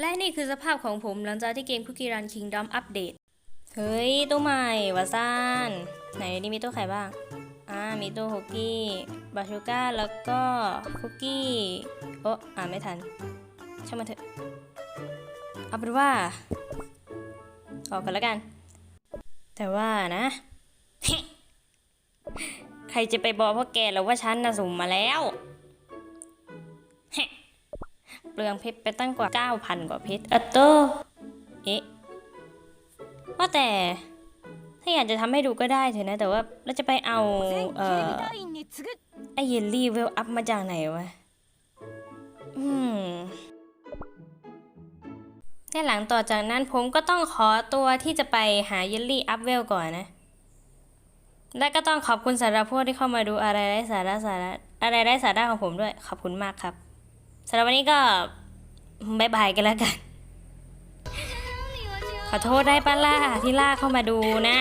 และนี่คือสภาพของผมหลังจากที่เกมคุกกี้รันคิงดอมอัปเดต เฮ้ย ตู้ใหม่วาซานไหนนี่มีตู้ไข่บ้าง อ่า มีตู้คุกกี้ บาชูก้า แล้วก็คุกกี้ โอ้อ่านไม่ทัน ช่างมันเถอะ เอาเป็นว่า ออกกันแล้วกัน แต่ว่านะ ใครจะไปบอกพ่อแกหรอว่าฉันนะสุ่มมาแล้ว เปลืองเพชรไปตั้งกว่า 9,000 กว่าเพชรอัตโตเอ๊ะว่าแต่ ถ้าอยากจะทำให้ดูก็ได้เถอะนะ แต่ว่าเราจะไปเอา เอ่อไอเยลลี่เวลอัพมาจากไหนวะ อืมในหลังต่อจากนั้นผมก็ต้องขอตัวที่จะไปหาเยลลี่อัพเวลก่อนนะ และก็ต้องขอบคุณสาระพวกที่เข้ามาดูอะไรได้สาระสาระอะไรได้สาระของผมด้วย ขอบคุณมากครับ สำหรับวันนี้ก็บายบายกันแล้วกัน ขอโทษได้ป้าล่าที่ล่าเข้ามาดูนะ